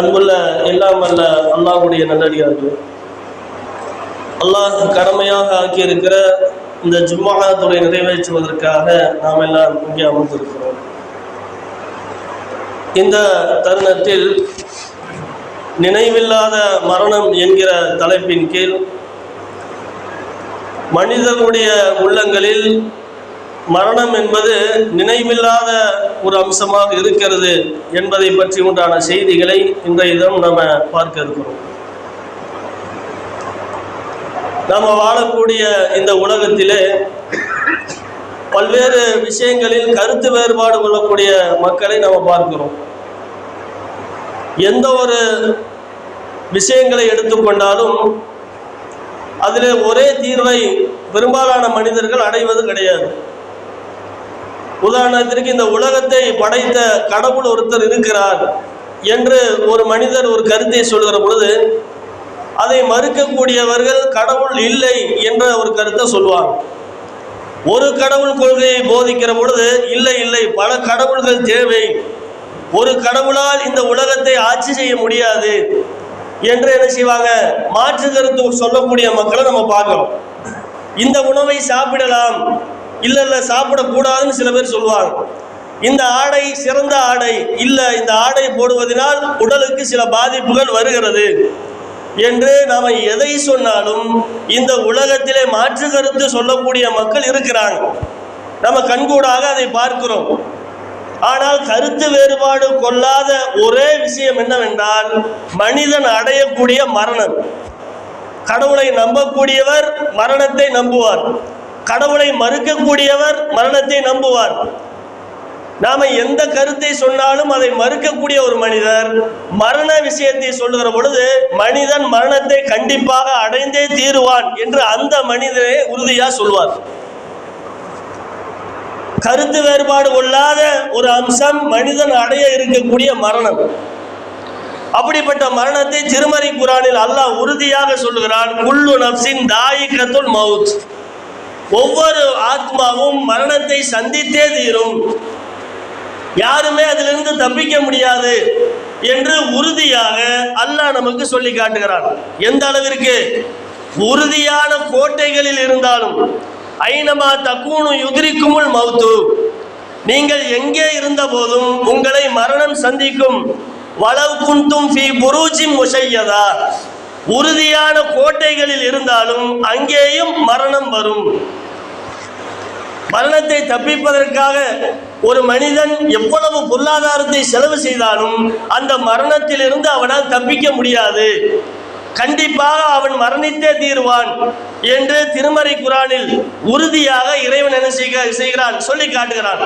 அன்புள்ள எல்லாம் வல்ல அல்லாஹ்வுடைய நல்லடியார்கள். அல்லாஹ் கடமையாக ஆக்கியிருக்கிற இந்த ஜும்மாத்துறை நிறைவேற்றுவதற்காக நாம் எல்லாம் இங்கே அமர்ந்திருக்கிறோம். இந்த தருணத்தில் நினைவில்லாத மரணம் என்கிற தலைப்பின் கீழ் மனிதனுடைய உள்ளங்களில் மரணம் என்பது நினைவில்லாத ஒரு அம்சமாக இருக்கிறது என்பதை பற்றி உண்டான செய்திகளை இன்றைய தினம் நம்ம பார்க்க இருக்கிறோம். நாம் வாழக்கூடிய இந்த உலகத்திலே பல்வேறு விஷயங்களில் கருத்து வேறுபாடு கொள்ளக்கூடிய மக்களை நாம் பார்க்கிறோம். எந்த ஒரு விஷயங்களை எடுத்துக்கொண்டாலும் அதில் ஒரே தீர்வை பெரும்பாலான மனிதர்கள் அடைவது கிடையாது. உதாரணத்திற்கு இந்த உலகத்தை படைத்த கடவுள் ஒருத்தர் இருக்கிறார் என்று ஒரு மனிதர் ஒரு கருத்தை சொல்கிற பொழுது அதை மறுக்கக்கூடியவர்கள் கடவுள் இல்லை என்ற ஒரு கருத்தை சொல்வார். ஒரு கடவுள் கொள்கையை போதிக்கிற பொழுது இல்லை இல்லை பல கடவுள்கள் தேவை. ஒரு கடவுளால் இந்த உலகத்தை ஆட்சி செய்ய முடியாது என்று என்ன செய்வாங்க? மாற்று கருத்து சொல்லக்கூடிய மக்களை நம்ம பார்க்கிறோம் இந்த உணவை சாப்பிடலாம். இல்ல இல்ல சாப்பிடக்கூடாதுன்னு சில பேர் சொல்லுவாங்க. இந்த ஆடை சிறந்த ஆடை இல்ல இந்த ஆடை போடுவதனால் உடலுக்கு சில பாதிப்புகள் வருகிறது என்று நாம எதை சொன்னாலும் இந்த உலகத்திலே மாற்று கருத்து சொல்லக்கூடிய மக்கள் இருக்கிறாங்க. நம்ம கண்கூடாக அதை பார்க்கிறோம். ஆனால் கருத்து வேறுபாடு கொள்ளாத ஒரே விஷயம் என்னவென்றால் மனிதன் அடையக்கூடிய மரணம். கடவுளை நம்பக்கூடியவர் மரணத்தை நம்புவார். கடவுளை மறுக்கக்கூடியவர் மரணத்தை நம்புவார். நாம எந்த கருத்தை சொன்னாலும் அதை மறுக்கக்கூடிய ஒரு மனிதர் மரண விஷயத்தை சொல்லுகிற பொழுது மனிதன் மரணத்தை கண்டிப்பாக அடைந்தே தீருவான் என்று அந்த மனிதனே உறுதியா சொல்வார். கருத்து வேறுபாடு கொள்ளாத ஒரு அம்சம் மனிதன் அடைய இருக்கக்கூடிய மரணம். அப்படிப்பட்ட மரணத்தை திருமறை குரானில் அல்லாஹ் உறுதியாக சொல்லுகிறான் குல்லு நப்சின் தாயிக்கத்துள் மவுத். ஒவ்வொரு ஆத்மாவும் மரணத்தை சந்தித்தே தீரும். யாருமே அதிலிருந்து தப்பிக்க முடியாது என்று உறுதியாக அல்லாஹ் நமக்கு சொல்லி காட்டுகிறான். எந்த அளவிற்கு? உறுதியான கோட்டைகளில் இருந்தாலும் ஐநமா தக்கூணு யுதிரிக்குமுள் மௌத்து நீங்கள் எங்கே இருந்த போதும் உங்களை மரணம் சந்திக்கும். வளவு குந்தும் ஃபி புரூஜிம் முஷையதா. உறுதியான கோட்டைகளில் இருந்தாலும் அங்கேயும் மரணம் வரும். மரணத்தை தப்பிப்பதற்காக ஒரு மனிதன் எவ்வளவு பொருளாதாரத்தை செலவு செய்தாலும் அந்த மரணத்திலிருந்து அவனால் தப்பிக்க முடியாது. கண்டிப்பாக அவன் மரணித்தே தீருவான் என்று திருமறை குரானில் உறுதியாக இறைவன் என்ன செய்கிறான் சொல்லி காட்டுகிறான்.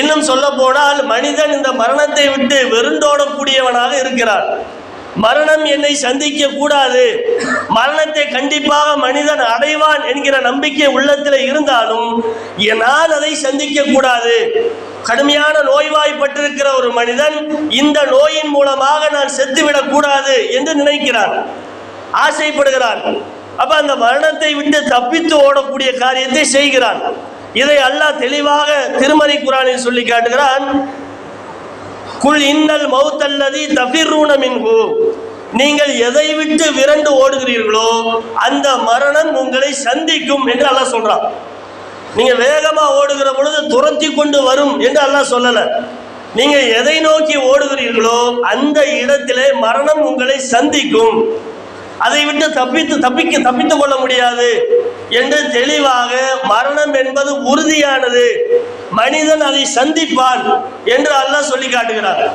இன்னும் சொல்ல போனால் மனிதன் இந்த மரணத்தை விட்டு வெறுண்டோடக்கூடியவனாக இருக்கிறான். மரணம் என்னை சந்திக்க கூடாது. மரணத்தை கண்டிப்பாக மனிதன் அடைவான் என்கிற நம்பிக்கை உள்ளத்தில் இருந்தாலும் நான் அதை சந்திக்க கூடாது. கடுமையான நோய்வாய்ப்பட்டிருக்கிற ஒரு மனிதன் இந்த நோயின் மூலமாக நான் செத்துவிடக் கூடாது என்று நினைக்கிறான். ஆசைப்படுகிறான். அப்ப அந்த மரணத்தை விட்டு தப்பித்து ஓடக்கூடிய காரியத்தை செய்கிறான். இதை அல்லாஹ் தெளிவாக திருமறை குரானில் சொல்லி காட்டுகிறான். குல் இன்னல் மௌத்தல்லதி தஃபிர்ரூன மின்ஹு. நீங்கள் எதை விட்டு விரண்டு ஓடுகிறீர்களோ அந்த மரணம் உங்களை சந்திக்கும் என்று அல்லாஹ் சொல்றான். நீங்க வேகமா ஓடுகிற பொழுது துரத்தி கொண்டு வரும் என்று அல்லாஹ் சொல்லல. நீங்க எதை நோக்கி ஓடுகிறீர்களோ அந்த இடத்திலே மரணம் உங்களை சந்திக்கும். அதை விட்டு தப்பித்து தப்பிக்க தப்பித்துக் கொள்ள முடியாது. என்று தெளிவாக மரணம் என்பது உறுதியானது. மனிதன் அதை சந்திப்பான் என்று அல்லாஹ் சொல்லி காட்டுகிறார்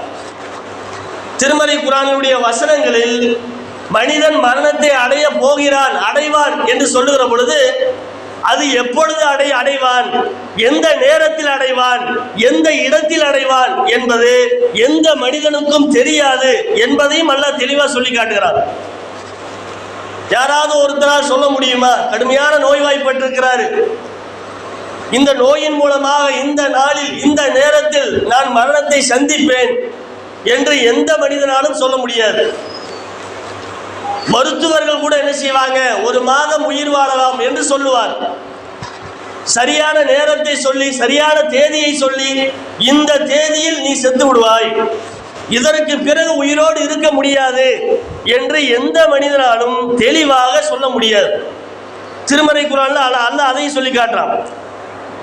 திருமலை குரானுடைய வசனங்களில் மனிதன் மரணத்தை அடைய போகிறான் அடைவான் என்று சொல்லுகிற பொழுது அது எப்பொழுது அடை அடைவான்? எந்த நேரத்தில் அடைவான்? எந்த இடத்தில் அடைவான் என்பது எந்த மனிதனுக்கும் தெரியாது என்பதையும் அல்ல தெளிவாக சொல்லி காட்டுகிறார் யாராவது ஒருத்தரால் சொல்ல முடியுமா? கடுமையான நோய்வாய்ப்பட்டிருக்கிறாரு. இந்த நோயின் மூலமாக இந்த நாளில் இந்த நேரத்தில் நான் மரணத்தை சந்திப்பேன் என்று எந்த மனிதனாலும் சொல்ல முடியாது. மருத்துவர்கள் கூட என்ன செய்வாங்க? ஒரு மாதம் உயிர் வாழலாம் என்று சொல்லுவார். சரியான நேரத்தை சொல்லி சரியான தேதியை சொல்லி இந்த தேதியில் நீ செத்து விடுவாய். இதற்கு பிறகு உயிரோடு இருக்க முடியாது என்று எந்த மனிதனாலும் தெளிவாக சொல்ல முடியாது. திருமறை குரான்ல அல்ல அதையும் சொல்லி காட்டுறான்.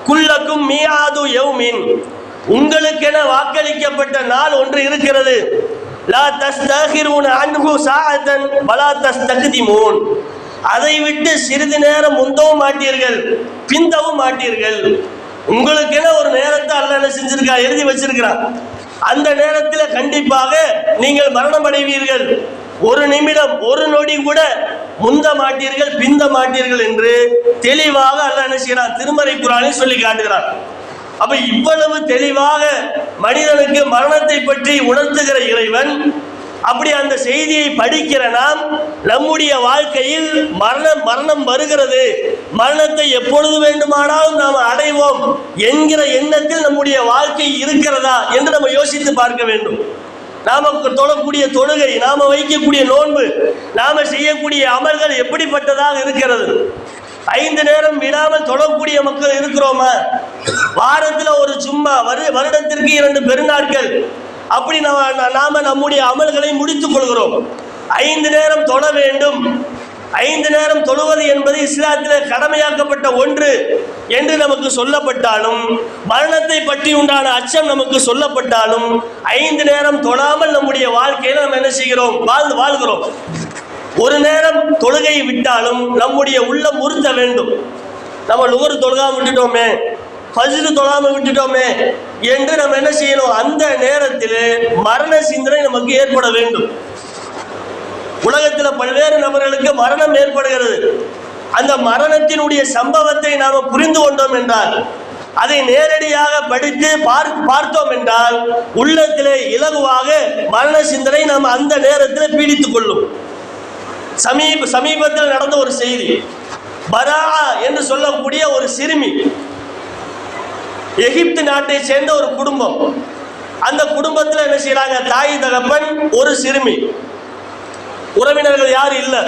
குல்லக்கும் மீயாது யௌமின். உங்களுக்கென வாக்களிக்கப்பட்ட நாள் ஒன்று இருக்கிறது. லா தஸ்தகிரூன அன்ஹு தஸ் வலா தஸ்தக்திமூன். அதை விட்டு சிறிது நேரம் முந்தவும் மாட்டீர்கள் பிந்தவும் மாட்டீர்கள். உங்களுக்கென ஒரு நேரத்தை அல்ல என்ன செஞ்சிருக்கா? எழுதி வச்சிருக்கிறான். அந்த நேரத்தில் கண்டிப்பாக நீங்கள் மரணம் அடைவீர்கள். ஒரு நிமிடம் ஒரு நொடி கூட முந்த மாட்டீர்கள் பிந்த மாட்டீர்கள் என்று தெளிவாக அல்ல என்ன செய்யறான் திருமறை குரானில் சொல்லி காட்டுகிறான். அப்ப இவ்வளவு தெளிவாக மனிதனுக்கு மரணத்தை பற்றி உணர்த்துகிற இறைவன் அப்படி அந்த செய்தியை படிக்கிற நாம் நம்முடைய வாழ்க்கையில் மரணம் மரணம் வருகிறது. மரணத்தை எப்பொழுது வேண்டுமானாலும் நாம் அடைவோம் என்கிற எண்ணத்தில் நம்முடைய வாழ்க்கை இருக்கிறதா என்று நம்ம யோசித்து பார்க்க வேண்டும். நாம தொழக்கூடிய தொழுகை நாம வைக்கக்கூடிய நோன்பு நாம செய்யக்கூடிய அமல்கள் எப்படிப்பட்டதாக இருக்கிறது? ஐந்து நேரம் விடாமல் தொழக்கூடிய மக்கள் இருக்கிறோமா? வாரத்தில் ஒரு சும்மா வரு வருடத்திற்கு இரண்டு பெருநாட்கள் அப்படி நாம நம்முடைய அமல்களை முடித்துக் கொள்கிறோம். ஐந்து நேரம் தொழ வேண்டும். ஐந்து நேரம் தொழுவது என்பது இஸ்லாத்தில் கடமையாக்கப்பட்ட ஒன்று என்று நமக்கு சொல்லப்பட்டாலும் மரணத்தை பற்றி உண்டான அச்சம் நமக்கு சொல்லப்பட்டாலும் ஐந்து நேரம் தொழாமல் நம்முடைய வாழ்க்கையில நம்ம என்ன செய்கிறோம்? வாழ்ந்து வாழ்கிறோம். ஒரு நேரம் தொழுகை விட்டாலும் நம்முடைய உள்ளம் உறுத்த வேண்டும். நம்ம நுகர் தொழுகாம விட்டுட்டோமே. ஃபஜ்ரு தொழாம விட்டுட்டோமே என்று நம்ம என்ன செய்யணும்? அந்த நேரத்தில் மரண சிந்தனை நமக்கு ஏற்பட வேண்டும். உலகத்தில் பல்வேறு நபர்களுக்கு மரணம் ஏற்படுகிறது. அந்த மரணத்தினுடைய சம்பவத்தை நாம புரிந்து கொண்டோம் என்றால் அதை நேரடியாக படித்து பார்த்தோம் என்றால் உள்ளத்திலே இலகுவாக மரண சிந்தனை நாம் அந்த நேரத்தில் பீடித்துக் கொள்ளும். சமீப சமீபத்தில் நடந்த ஒரு செய்தி. பரா என்று சொல்லக்கூடிய ஒரு சிறுமி எகிப்து நாட்டை சேர்ந்த ஒரு குடும்பம். அந்த குடும்பத்தில் என்ன செய்யறாங்க தாய் தகப்பன் ஒரு சிறுமி. உறவினர்கள் யாரும் இல்லை.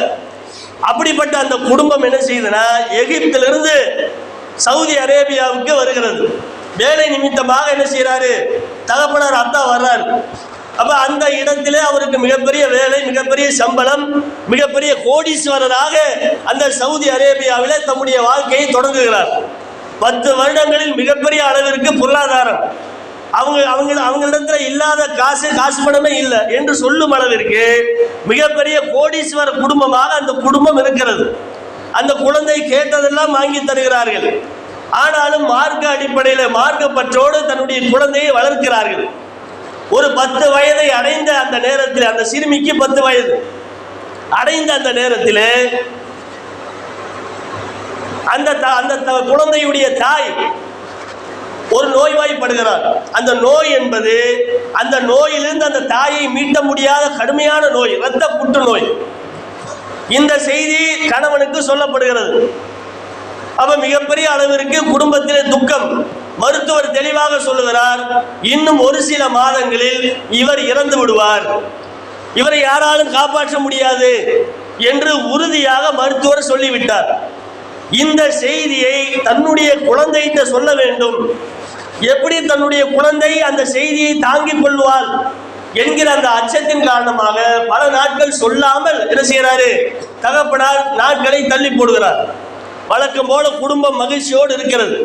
அப்படிப்பட்ட அந்த குடும்பம் என்ன செய்யுதுன்னா எகிப்திலிருந்து சவுதி அரேபியாவுக்கு வருகிறது. வேலை நிமித்தமாக என்ன செய்யறாரு தகப்பனார் அத்தா வர்றாரு. அப்ப அந்த இடத்திலே அவருக்கு மிகப்பெரிய வேலை மிகப்பெரிய சம்பளம் மிகப்பெரிய கோடீஸ்வரராக அந்த சவுதி அரேபியாவிலே தம்முடைய வாழ்க்கையை தொடங்குகிறார். பத்து வருடங்களில் மிகப்பெரிய அளவிற்கு பொருளாதாரம். அவங்க அவங்க அவங்களிடத்துல இல்லாத காசு காசு பணமே இல்லை என்று சொல்லும் அளவிற்கு மிகப்பெரிய கோடீஸ்வர குடும்பமாக அந்த குடும்பம் இருக்கிறது. அந்த குழந்தை கேட்டதெல்லாம் வாங்கி தருகிறார்கள். ஆனாலும் மார்க்க அடிப்படையில் மார்க்க பற்றோடு தன்னுடைய குழந்தையை வளர்க்கிறார்கள். ஒரு பத்து வயதை அடைந்த அந்த நேரத்தில் அந்த சிறுமிக்கு பத்து வயது. அடைந்த அந்த நேரத்தில் அந்த த- அந்த த- குழந்தையுடைய தாய் ஒரு நோய்வாய்ப்படுகிறார். அந்த நோய் என்பது அந்த நோயிலிருந்து அந்த தாயை மீட்ட முடியாத கடுமையான நோய் இரத்த புற்றுநோய் இந்த செய்தி கணவனுக்கு சொல்லப்படுகிறது. அப்ப மிகப்பெரிய அளவிற்கு குடும்பத்திலே துக்கம். மருத்துவர் தெளிவாக சொல்லுகிறார் இன்னும் ஒரு சில மாதங்களில் இவர் இறந்து விடுவார். இவரை யாராலும் காப்பாற்ற முடியாது என்று உறுதியாக மருத்துவர் சொல்லிவிட்டார். இந்த செய்தியை தன்னுடைய குழந்தைகிட்ட சொல்ல வேண்டும். எப்படி தன்னுடைய குழந்தை அந்த செய்தியை தாங்கிக் கொள்வாள் என்கிற அந்த அச்சத்தின் காரணமாக பல நாட்கள் சொல்லாமல் என்ன செய்யறாரு தகப்பனார் நாட்களை தள்ளி போடுகிறார். வழக்கம் போல குடும்பம் மகிழ்ச்சியோடு இருக்கிறது.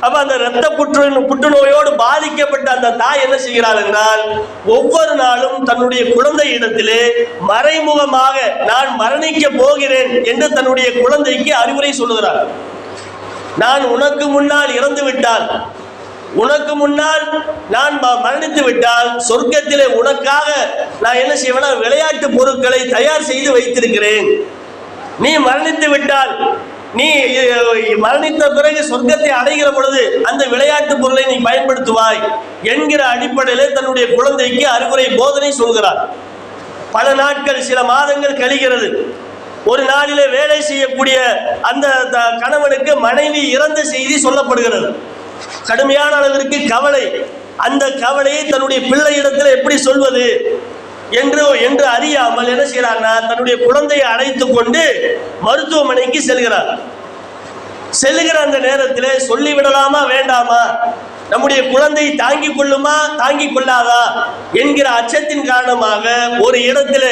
அப்ப அந்த இரத்த புற்று புற்றுநோயோடு பாதிக்கப்பட்ட அந்த தாய் என்ன செய்கிறாள் என்றால் ஒவ்வொரு நாளும் தன்னுடைய குழந்தை இடத்திலே மறைமுகமாக நான் மரணிக்க போகிறேன் என்று தன்னுடைய குழந்தைக்கு அறிவுரை சொல்லுகிறார் நான் உனக்கு முன்னால் இறந்து விட்டால் உனக்கு முன்னால் நான் ம- மரணித்து விட்டால் சொர்க்கத்திலே உனக்காக நான் என்ன செய்வேன்னா விளையாட்டு பொருட்களை தயார் செய்து வைத்திருக்கிறேன். நீ மரணித்து விட்டால் நீ மரணித்த பிறகு சொர்க்கத்தை அடைகிற பொழுது அந்த விளையாட்டு பொருளை நீ பயன்படுத்துவாய் என்கிற அடிப்படையிலே தன்னுடைய குழந்தைக்கு அறிவுரை போதனை சொல்கிறார். பல நாட்கள் சில மாதங்கள் கழிகிறது. ஒரு நாளிலே வேலை செய்யக்கூடிய அந்த த- கணவனுக்கு மனைவி இறந்த செய்தி சொல்லப்படுகிறது. கடுமையான அளவிற்கு கவலை. அந்த கவலையை தன்னுடைய பிள்ளையிடத்தில் எப்படி சொல்வது? என்று என்று அறியாமல் என்ன செய்யறார்னா தன்னுடைய குழந்தையை அழைத்து கொண்டு மருத்துவமனைக்கு செல்கிறார். செல்லுகிற அந்த நேரத்தில் சொல்லிவிடலாமா வேண்டாமா? நம்முடைய குழந்தை தாங்கிக் கொள்ளுமா தாங்கிக் கொள்ளாதா? என்கிற அச்சத்தின் காரணமாக ஒரு இடத்துல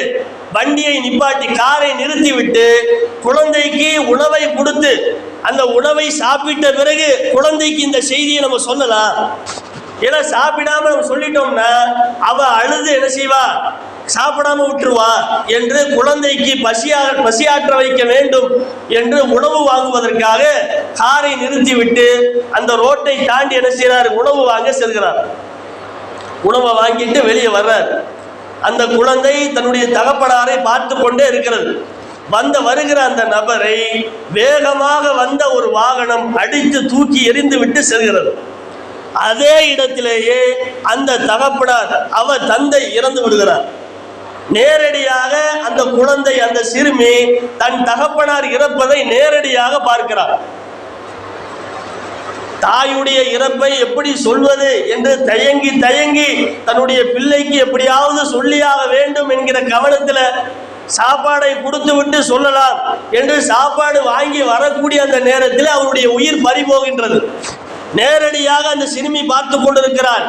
வண்டியை நிப்பாட்டி காரை நிறுத்திவிட்டு குழந்தைக்கு உணவை கொடுத்து அந்த உணவை சாப்பிட்ட பிறகு குழந்தைக்கு இந்த செய்தியை நம்ம சொல்லலாம். ஏன்னா சாப்பிடாம நம்ம சொல்லிட்டோம்னா அவ அழுது என்ன செய்வா? சாப்பிடாம விட்டுருவா என்று குழந்தைக்கு பசியாக பசியாற்ற வைக்க வேண்டும் என்று உணவு வாங்குவதற்காக காரை நிறுத்திவிட்டு அந்த ரோட்டை தாண்டி என்ன செய்கிறார் உணவு வாங்க செல்கிறார். உணவை வாங்கிட்டு வெளியே வர்றார். அந்த குழந்தை தன்னுடைய தகப்பனாரை பார்த்து கொண்டே இருக்கிறது. வந்த வருகிற அந்த நபரை வேகமாக வந்த ஒரு வாகனம் அடித்து தூக்கி எரிந்து விட்டு செல்கிறது. அதே இடத்திலேயே அந்த தகப்பனார் அவர் தந்தை இறந்து விடுகிறார். நேரடியாக அந்த குழந்தை அந்த சிறுமி தன் தகப்பனார் இறப்பதை நேரடியாக பார்க்கிறார். தாயுடைய இறப்பை எப்படி சொல்வது என்று தயங்கி தயங்கி தன்னுடைய பிள்ளைக்கு எப்படியாவது சொல்லியாக வேண்டும் என்கிற கவனத்தில் சாப்பாடை கொடுத்து விட்டு சொல்லலாம் என்று சாப்பாடு வாங்கி வரக்கூடிய அந்த நேரத்தில் அவருடைய உயிர் பறிபோகின்றது. நேரடியாக அந்த சிறுமி பார்த்து கொண்டிருக்கிறார்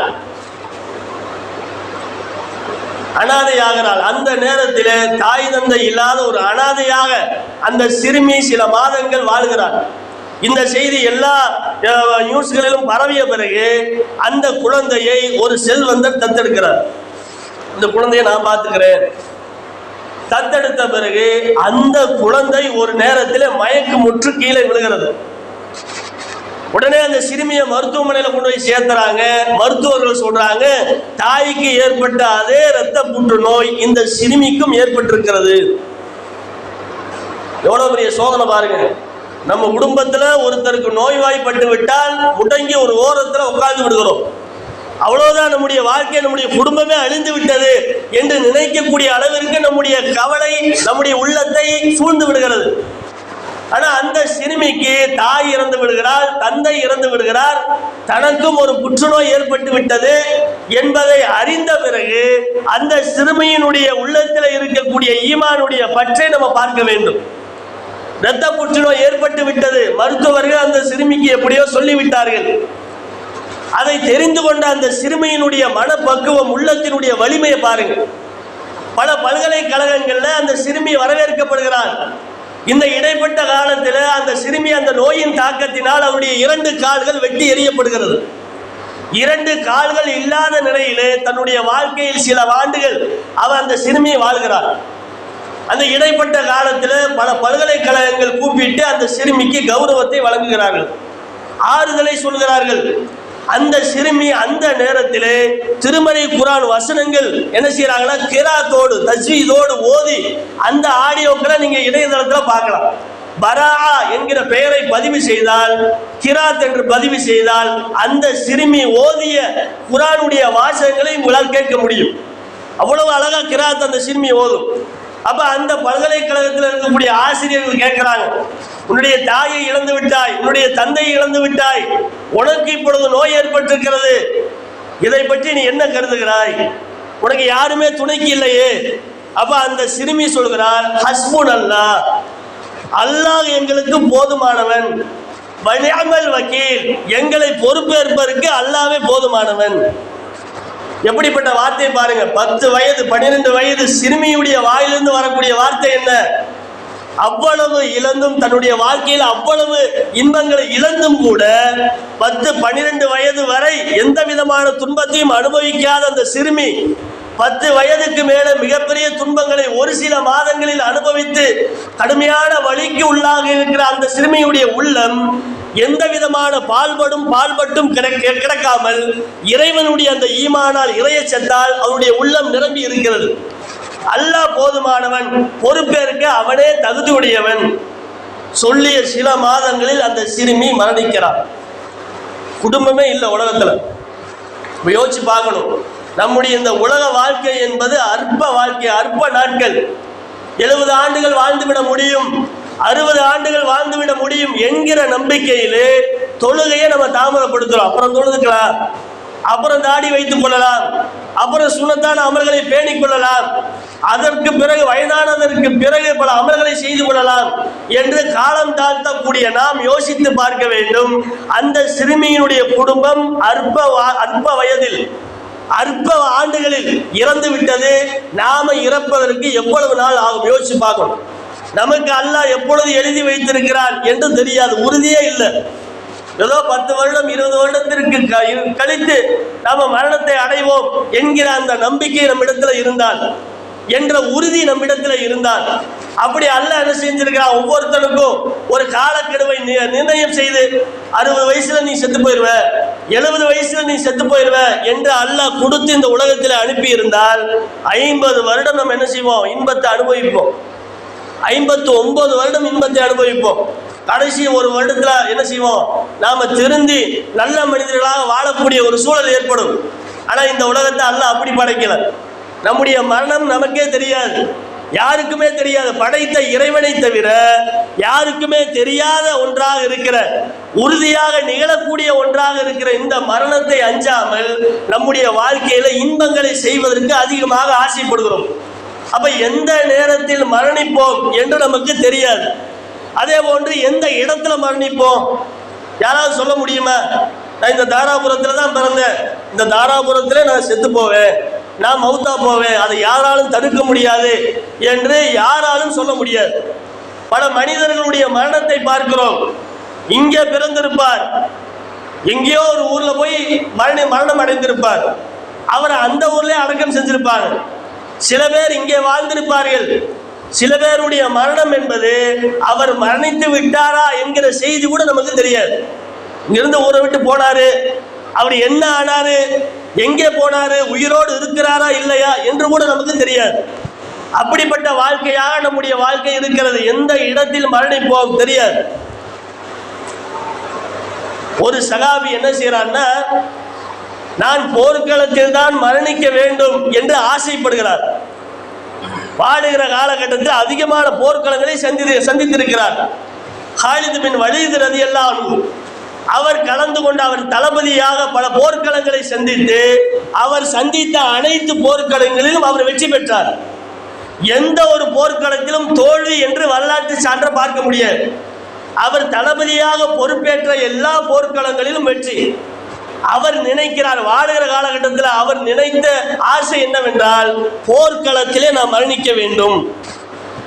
அனாதையாகிறாள். அந்த நேரத்தில் தாய் தந்தை இல்லாத ஒரு அனாதையாக அந்த சிறுமி சில மாதங்கள் வாழ்கிறார் இந்த செய்தி எல்லா நியூஸ்களிலும் பரவிய பிறகு அந்த குழந்தையை ஒரு செல்வந்தர் தத்தெடுக்கிறார். இந்த குழந்தையை நான் பார்த்துக்கிறேன். தத்தெடுத்த பிறகு அந்த குழந்தை ஒரு நேரத்தில் மயக்கு முற்று கீழே விழுகிறது. உடனே அந்த சிறுமியை மருத்துவமனையில கொண்டு போய் சேர்த்துறாங்க. மருத்துவர்கள் சொல்றாங்க தாய்க்கு ஏற்பட்ட அதே இரத்த புற்றுநோய் இந்த சிறுமிக்கும் ஏற்பட்டிருக்கிறது. எவ்வளவு பெரிய சோதனை பாருங்க. நம்ம குடும்பத்துல ஒருத்தருக்கு நோய்வாய்ப்பட்டு விட்டால் முடங்கி ஒரு ஓரத்துல உட்கார்ந்து விடுகிறோம். அவ்வளவுதான் நம்முடைய வாழ்க்கை நம்முடைய குடும்பமே அழிந்து விட்டது என்று நினைக்கக்கூடிய அளவிற்கு நம்முடைய கவலை நம்முடைய உள்ளத்தை சூழ்ந்து விடுகிறது. ஆனா அந்த சிறுமிக்கு தாய் இறந்து விடுகிறார் தந்தை இறந்து விடுகிறார். தனக்கும் ஒரு புற்றுநோய் ஏற்பட்டு விட்டது என்பதை அறிந்த பிறகு அந்த சிறுமியினுடைய உள்ளத்தில் இருக்கக்கூடிய ஈமானுடைய பற்றை நம்ம பார்க்க வேண்டும். இரத்த புற்றுநோய் ஏற்பட்டு விட்டது. மருத்துவர்கள் அந்த சிறுமிக்கு எப்படியோ சொல்லிவிட்டார்கள். அதை தெரிந்து கொண்ட அந்த சிறுமியினுடைய மனப்பக்குவம் உள்ளத்தினுடைய வலிமையை பாருங்கள். பல பல்கலைக்கழகங்கள்ல அந்த சிறுமி வரவேற்கப்படுகிறார் இந்த இடைப்பட்ட காலத்தில் அந்த சிறுமி அந்த நோயின் தாக்கத்தினால் அவருடைய இரண்டு கால்கள் வெட்டி எறியப்படுகிறது. இரண்டு கால்கள் இல்லாத நிலையிலே தன்னுடைய வாழ்க்கையில் சில ஆண்டுகள் அவர் அந்த சிறுமி வாழ்கிறார். அந்த இடைப்பட்ட காலத்தில் பல பல்கலைக்கழகங்கள் கூப்பிட்டு அந்த சிறுமிக்கு கௌரவத்தை வழங்குகிறார்கள். ஆறுதலை சொல்கிறார்கள். அந்த சிறுமி அந்த நேரத்திலே திருமறை குரான் வசனங்கள் என்ன செய்யறாங்கன்னா கிராத்தோடு தஜ்வீதோடு ஓதி அந்த ஆடியோக்களை நீங்க இணையதளத்துல பார்க்கலாம். பரா என்கிற பெயரை பதிவு செய்தால் கிராத் என்று பதிவு செய்தால் அந்த சிறுமி ஓதிய குரானுடைய வாசகங்களை உங்களால் கேட்க முடியும். அவ்வளவு அழகா கிராத் அந்த சிறுமி ஓதும். அப்ப அந்த பல்கலைக்கழகத்தில் இருக்கக்கூடிய ஆசிரியர்கள் கேட்கிறாங்க உன்னுடைய தாயை இழந்து விட்டாய் உன்னுடைய தந்தையை இழந்து விட்டாய் உனக்கு இப்பொழுது நோய் ஏற்பட்டிருக்கிறது. இதை பற்றி நீ என்ன கருதுகிறாய்? உனக்கு யாருமே துணைக்கு இல்லையே. அப்ப அந்த சிறுமி சொல்கிறார் ஹஸ்புன் அல்லாஹ் அல்லாஹ் எங்களுக்கு போதுமானவன். வழியாமல் வக்கீல் எங்களை பொறுப்பேற்பதற்கு அல்லாவே போதுமானவன். எப்படிப்பட்ட வார்த்தை பாருங்க. பத்து வயது பன்னிரெண்டு வயது சிறுமியுடைய வாயிலிருந்து வரக்கூடிய வார்த்தை என்ன? அவ்வளவு இழந்தும் தன்னுடைய வாழ்க்கையில் அவ்வளவு இன்பங்களை இழந்தும் கூட பத்து பன்னிரெண்டு வயது வரை எந்த விதமான துன்பத்தையும் அனுபவிக்காத அந்த சிறுமி பத்து வயதுக்கு மேல மிகப்பெரிய துன்பங்களை ஒரு சில மாதங்களில் அனுபவித்து கடுமையான வழிக்கு உள்ளாக இருக்கிற அந்த சிறுமியுடைய உள்ளம் எந்த விதமான பால்படும் பால்பட்டும் கிடக்காமல் இறைவனுடைய அந்த ஈமானால் இறையச்சத்தால் அவருடைய உள்ளம் நிரம்பி இருக்கிறது. அல்லாஹ் போதுமானவன் பொறுப்பேற்க அவனே தகுதியுடையவன். சொல்லிய சில மாதங்களில் அந்த சிறுமி மரணிக்கிறான் குடும்பமே இல்லை உலகத்துல. யோசிச்சு பார்க்கணும். நம்முடைய இந்த உலக வாழ்க்கை என்பது அற்ப வாழ்க்கை அற்ப நாட்கள். எழுபது ஆண்டுகள் வாழ்ந்துவிட முடியும். அறுபது ஆண்டுகள் வாழ்ந்துவிட முடியும் என்கிற நம்பிக்கையிலே தொழுகையை நம்ம தாமதப்படுத்துறோம். அப்புறம் தொழுதுக்கலாம். அப்புறம் தாடி வைத்துக் கொள்ளலாம். அப்புறம் சுனத்தான அமல்களை பேணிக் கொள்ளலாம். அதற்கு பிறகு வயதானதற்கு பிறகு பல அமல்களை செய்து கொள்ளலாம் என்று காலம் தாழ்த்தக்கூடிய நாம் யோசித்து பார்க்க வேண்டும். அந்த சிறுமியினுடைய குடும்பம் அற்ப வா- அற்ப வயதில் அற்ப ஆண்டுகளில் இறந்து விட்டது நாம இறப்பதற்கு எவ்வளவு நாள் ஆகும்? யோசிச்சு பார்க்கணும். நமக்கு அல்லாஹ் எப்பொழுது எழுதி வைத்திருக்கிறான் என்று தெரியாது உறுதியே இல்லை. ஏதோ பத்து வருடம் இருபது வருடத்திற்கு கழித்து நாம மரணத்தை அடைவோம் என்கிற அந்த நம்பிக்கை நம்மிடத்துல இருந்தால் என்ற உறுதி நம்மிடத்துல இருந்தால் அப்படி அல்லாஹ் என்ன செஞ்சிருக்கிறான்? ஒவ்வொருத்தனுக்கும் ஒரு காலக்கெடுவை நி- நிர்ணயம் செய்து அறுபது வயசுல நீ செத்து போயிருவ எழுபது வயசுல நீ செத்து போயிருவ என்று அல்லாஹ் கொடுத்து இந்த உலகத்தில் அனுப்பி இருந்தால் ஐம்பது வருடம் நம்ம என்ன செய்வோம்? இன்பத்தை அனுபவிப்போம். ஐம்பத்து ஒன்பது வருடம் இன்பத்தை அனுபவிப்போம். கடைசி ஒரு வருடத்துல என்ன செய்வோம்? நாம திருந்தி நல்ல மனிதர்களாக வாழக்கூடிய ஒரு சூழல் ஏற்படும். ஆனா இந்த உலகத்தை அல்ல அப்படி படைக்கல. நம்முடைய மரணம் நமக்கே தெரியாது. யாருக்குமே தெரியாது. படைத்த இறைவனை தவிர யாருக்குமே தெரியாத ஒன்றாக இருக்கிற உறுதியாக நிகழக்கூடிய ஒன்றாக இருக்கிற இந்த மரணத்தை அஞ்சாமல் நம்முடைய வாழ்க்கையில இன்பங்களை செய்வதற்கு அதிகமாக ஆசைப்படுகிறோம். அப்ப எந்த நேரத்தில் மரணிப்போம் என்று நமக்கு தெரியாது. அதே போன்று எந்த இடத்துல மரணிப்போம்? யாராவது சொல்ல முடியுமா? நான் இந்த தாராபுரத்துல தான் பிறந்தேன். இந்த தாராபுரத்துல நான் செத்து போவேன். நான் மௌத்தா போவேன். அதை யாராலும் தடுக்க முடியாது என்று யாராலும் சொல்ல முடியாது. பல மனிதர்களுடைய மரணத்தை பார்க்கிறோம். இங்கே பிறந்திருப்பார். எங்கேயோ ஒரு ஊர்ல போய் மரணி மரணம் அடைந்திருப்பார். அவரை அந்த ஊர்லயே அடக்கம் செஞ்சிருப்பாங்க. சில பேர் இங்கே வாழ்ந்திருப்பார்கள். சில பேருடைய மரணம் என்பது அவர் மரணித்து விட்டாரா என்கிற செய்தி கூட நமக்கு தெரியாது. இங்கிருந்து ஊரை விட்டு போனாரு. அவர் என்ன ஆனாரு? எங்கே போனாரு? உயிரோடு இருக்கிறாரா இல்லையா என்று கூட நமக்கு தெரியாது. அப்படிப்பட்ட வாழ்க்கையாக நம்முடைய வாழ்க்கை இருக்கிறது. எந்த இடத்தில் மரணிப்போம் தெரியாது. ஒரு சகாபி என்ன செய்யறான்னா நான் போர்க்களத்தில் தான் மரணிக்க வேண்டும் என்று ஆசைப்படுகிறார். பாடுகிற காலகட்டத்தில் அதிகமான போர்க்களங்களை சந்தி சந்தித்திருக்கிறார். ஹாலித் பின் வலிது ரதி எல்லாம் அவர் கலந்து கொண்டு அவர் தளபதியாக பல போர்க்களங்களை சந்தித்து அவர் சந்தித்த அனைத்து போர்க்களங்களிலும் அவர் வெற்றி பெற்றார். எந்த ஒரு போர்க்களத்திலும் தோல்வி என்று வரலாற்று சான்று பார்க்க முடியாது. அவர் தளபதியாக பொறுப்பேற்ற எல்லா போர்க்களங்களிலும் வெற்றி. அவர் நினைக்கிறார். வாழுகிற காலகட்டத்தில் அவர் நினைத்த ஆசை என்னவென்றால் போர்க்களத்திலே நாம் மரணிக்க வேண்டும்.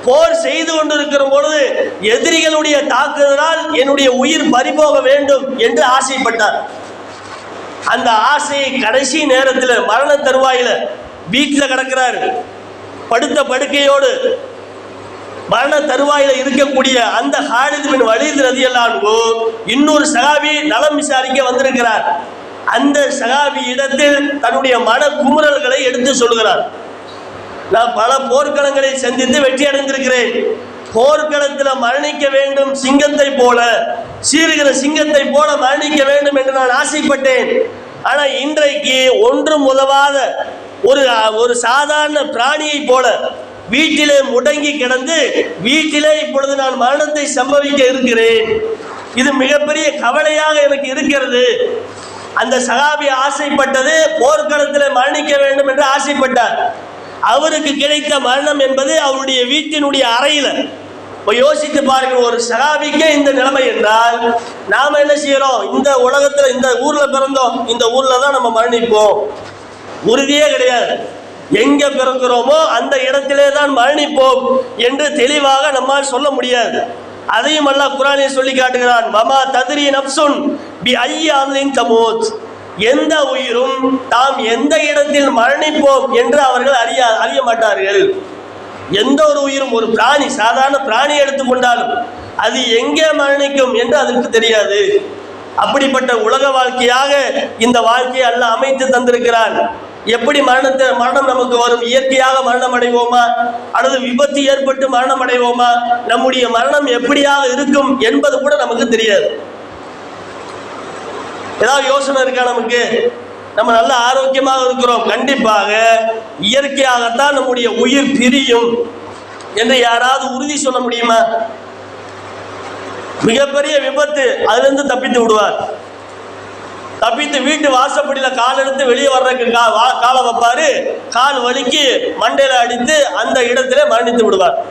போர் செய்து கொண்டிருக்கிற பொழுது எதிரிகளுடைய தாக்குதலால் என்னுடைய உயிர் பறிபோக வேண்டும் என்று ஆசைப்பட்டார். அந்த ஆசையை கடைசி நேரத்தில் மரண தருவாயில் வீட்டில் கிடக்கிறார். படுத்த படுக்கையோடு மரண தருவாயில் இருக்கக்கூடிய அந்த ஹாலித் பின் வலீத் இன்னொரு சகாபி நலம் விசாரிக்க வந்திருக்கிறார். அந்த சகாபி இடத்தில் தன்னுடைய மன குமுறல்களை எடுத்து சொல்கிறார் நான் பல போர்க்களங்களை சந்தித்து வெற்றி அடைந்திருக்கிறேன். போர்க்களத்தில் மரணிக்க வேண்டும் சிங்கத்தை போல சீருகிற சிங்கத்தை போல மரணிக்க வேண்டும் என்று நான் ஆசைப்பட்டேன். ஆனால் இன்றைக்கு ஒன்றும் உதவாத ஒரு ஒரு சாதாரண பிராணியை போல வீட்டிலே முடங்கி கிடந்து வீட்டிலே இப்பொழுது நான் மரணத்தை சம்பவிக்க இருக்கிறேன். இது மிகப்பெரிய கவலையாக எனக்கு இருக்கிறது. அந்த சகாபி ஆசைப்பட்டது போர்க்களத்தில் மரணிக்க வேண்டும் என்று ஆசைப்பட்டார். அவருக்கு கிடைத்த மரணம் என்பது அவருடைய வீட்டினுடைய அறையில். இப்போ யோசித்து பாருங்க ஒரு சகாபிக்கே இந்த நிலைமை என்றால் நாம் என்ன செய்யறோம்? இந்த உலகத்தில் இந்த ஊரில் பிறந்தோம். இந்த ஊரில் தான் நம்ம மரணிப்போம். உறுதியே கிடையாது. எங்க பிறக்கிறோமோ அந்த இடத்திலே தான் மரணிப்போம் என்று தெளிவாக நம்மால் சொல்ல முடியாது. அதையும் அல்லாஹ் குரானில் சொல்லி காட்டுகிறான் மமா ததிரி நப்சுன் பி ஐயாந்தின் தமோத். எந்த உயிரும் தாம் எந்த இடத்தில் மரணிப்போம் என்று அவர்கள் அறிய அறிய மாட்டார்கள். எந்த ஒரு உயிரும் ஒரு பிராணி சாதாரண பிராணி எடுத்துக்கொண்டாலும் அது எங்கே மரணிக்கும் என்று அதற்கு தெரியாது. அப்படிப்பட்ட உலக வாழ்க்கையாக இந்த வாழ்க்கையை அல்ல அமைத்து தந்திருக்கிறான். எப்படி மரணத்தை மரணம் நமக்கு வரும்? இயற்கையாக மரணம் அடைவோமா அல்லது விபத்து ஏற்பட்டு மரணம் அடைவோமா நம்முடைய மரணம் எப்படியாக இருக்கும் என்பது கூட நமக்கு தெரியாது. ஏதாவது யோசனை இருக்கா நமக்கு? நம்ம நல்ல ஆரோக்கியமாக இருக்கிறோம். கண்டிப்பாக இயற்கையாகத்தான் நம்முடைய உயிர் பிரியும் என்று யாராவது உறுதி சொல்ல முடியுமா? மிகப்பெரிய விபத்து அதிலிருந்து தப்பித்து விடுவார். தப்பித்து வீட்டு வாசப்படியில் கால் எடுத்து வெளியே வர்றதுக்கு கா- வா- காலை வைப்பாரு. கால் வலிக்கு மண்டையில் அடித்து அந்த இடத்துல மரணித்து விடுவார்.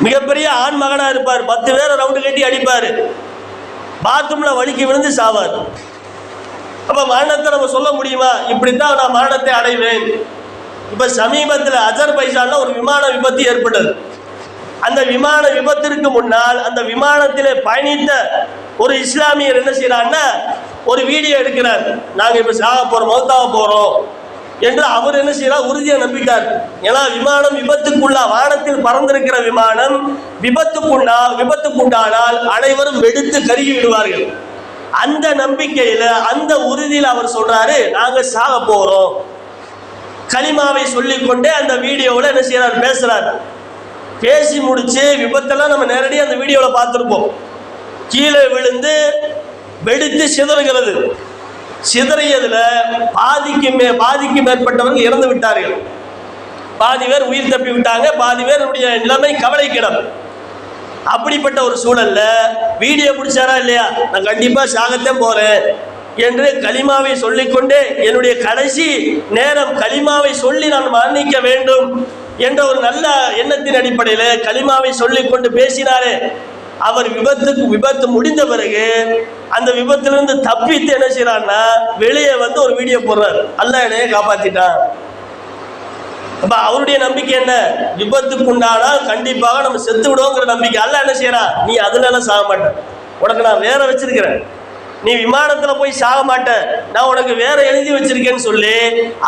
மிகப்பெரிய ஆண் மகனா இருப்பார். பத்து பேரை ரவுண்டு கட்டி அடிப்பார். பாத்ரூம்ல வலிக்கு விழுந்து சாவார். அப்ப மரணத்தை நம்ம சொல்ல முடியுமா? இப்படித்தான் நான் மரணத்தை அடைவேன். இப்ப சமீபத்தில் அஜர்பைஜான்ல ஒரு விமான விபத்து ஏற்பட்டது. அந்த விமான விபத்திற்கு முன்னால் அந்த விமானத்திலே பயணித்த ஒரு இஸ்லாமியர் என்ன செய்யறாருன்னா ஒரு வீடியோ எடுக்கிறார். நாங்க இப்ப சாக போறோம் மௌத்தாக போறோம் என்று அவர் என்ன செய்யறார் உறுதியை நம்பிட்டார். ஏன்னா விமானம் விபத்துக்குள்ளா வானத்தில் பறந்திருக்கிற விமானம் விபத்துக்குண்டா விபத்துக்குண்டானால் அனைவரும் வெடித்து கருகி விடுவார்கள். அந்த நம்பிக்கையில அந்த உறுதியில் அவர் சொல்றாரு நாங்க சாக போறோம். களிமாவை சொல்லிக்கொண்டே அந்த வீடியோவில் என்ன செய்யறார் பேசுறார். பேசி முடிச்சு விபத்தெல்லாம் நம்ம நேரடியாக அந்த வீடியோவில் பார்த்துருப்போம். கீழே விழுந்து வெடித்து சிதறுகிறது. சிதறியதுல பாதிக்கு மே பாதிக்கு மேற்பட்டவங்க இறந்து விட்டார்கள். பாதி பேர் உயிர் தப்பி விட்டாங்க. பாதி பேருடைய நிலைமை கவலைக்கிடம். அப்படிப்பட்ட ஒரு சூழல்ல வீடியோ பிடிச்சாரா இல்லையா? நான் கண்டிப்பா சாகத்தான் போறேன் என்று களிமாவை சொல்லிக்கொண்டே என்னுடைய கடைசி நேரம் களிமாவை சொல்லி நான் மரணிக்க வேண்டும் என்ற ஒரு நல்ல எண்ணத்தின் அடிப்படையில் களிமாவை சொல்லிக்கொண்டு பேசினாரே. அவர் விபத்துக்கு விபத்து முடிந்த பிறகு அந்த விபத்திலிருந்து தப்பித்து என்ன செய்யறான்னா வெளியே வந்து ஒரு வீடியோ போடுறார். அல்ல என்னைய காப்பாத்திட்டான். அப்ப அவருடைய நம்பிக்கை என்ன? விபத்துக்கு உண்டானால் கண்டிப்பாக நம்ம செத்து விடுவோங்கிற நம்பிக்கை. அல்ல என்ன செய்யறான் நீ அதுல எல்லாம் சாக மாட்டேன் உனக்கு நான் வேற வச்சிருக்கிறேன். நீ விமானத்துல போய் சாக மாட்டேன் நான் உனக்கு வேற எழுதி வச்சிருக்கேன்னு சொல்லி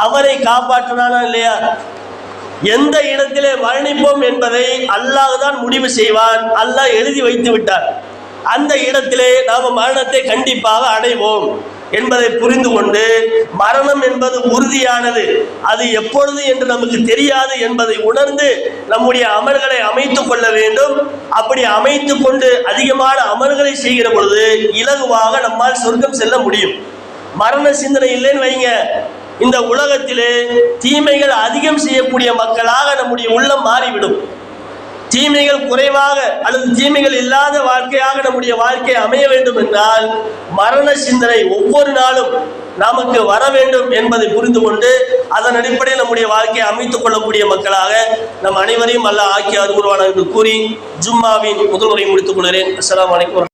அவரை காப்பாற்றினானா இல்லையா? எந்த இடத்திலே மரணிப்போம் என்பதை அல்லாஹ் தான் முடிவு செய்வான். அல்லாஹ் எழுதி வைத்து விட்டார் அந்த இடத்திலே நாம் மரணத்தை கண்டிப்பாக அடைவோம் என்பதை புரிந்து கொண்டு மரணம் என்பது உறுதியானது. அது எப்பொழுது என்று நமக்கு தெரியாது என்பதை உணர்ந்து நம்முடைய அமல்களை அமைத்துக் கொள்ள வேண்டும். அப்படி அமைத்து கொண்டு அதிகமான அமல்களை செய்கிற பொழுது இலகுவாக நம்மால் சொர்க்கம் செல்ல முடியும். மரண சிந்தனை இல்லைன்னு வைங்க. இந்த உலகத்திலே தீமைகள் அதிகம் செய்யக்கூடிய மக்களாக நம்முடைய உள்ளம் மாறிவிடும். தீமைகள் குறைவாக அல்லது தீமைகள் இல்லாத வாழ்க்கையாக நம்முடைய வாழ்க்கை அமைய வேண்டும் என்றால் மரண சிந்தனை ஒவ்வொரு நாளும் நமக்கு வர வேண்டும் என்பதை புரிந்து கொண்டு அதன் அடிப்படையில் நம்முடைய வாழ்க்கையை அமைத்துக் கொள்ளக்கூடிய மக்களாக நம் அனைவரையும் அல்ல ஆக்கி அருகுருவான என்று கூறி ஜும்மாவின் முதல் முடித்துக் கொள்கிறேன். அஸ்லாம் வலைக்கம்